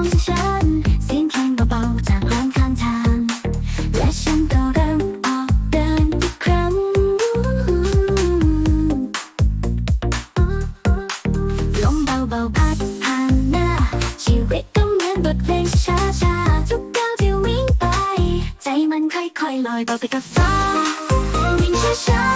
องขงที่เบาๆจากข้างทาง และฉันก็เริ่ออกเดินอีกครั้ง ลมเบาๆพัดผ่านหน้า ชีวิตก็เหมืบทเพลงช้าๆทุกก้าวที่วิ่งไป ใจมันค่อยๆลอยไปกับฟ้าวิ่งช้า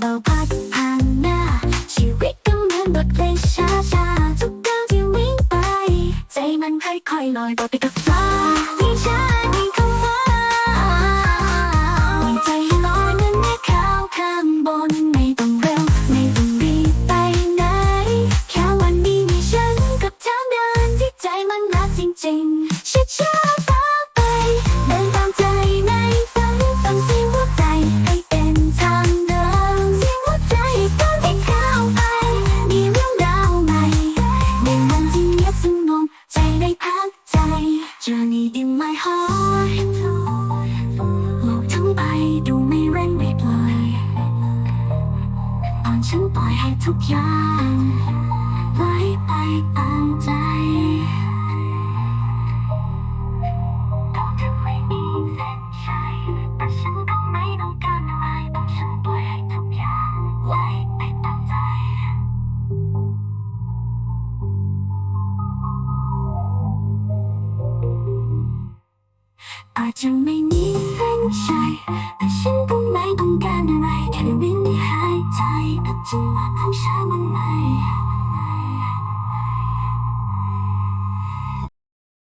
เบาๆพัดผ่านหน้า ชีวิตก็เหมือนบทเพลงช้าๆทุกก้าวที่วิ่งไป ใจมันค่อยๆลอยต่อไปกับฟ้าที่ช้าที่เข้าฟ้าใจให้ลอยเหมือนแม่ขาวข้างบนไม่ต้องเร็วไม่ต้องรีบไปไหน แค่วันนี้มีฉันกับทางเดินที่ใจมันรักจริงๆช้าๆ in my heart โลกทั้งใบดูไม่เร่งรีบเลยตอนฉันปล่อยให้ทุกอย่างไหลไป ไม่ใช่ แต่ฉันก็ไม่ต้องการอะไรแค่วิ่งหายใจอาจจะมาของฉันมันไหม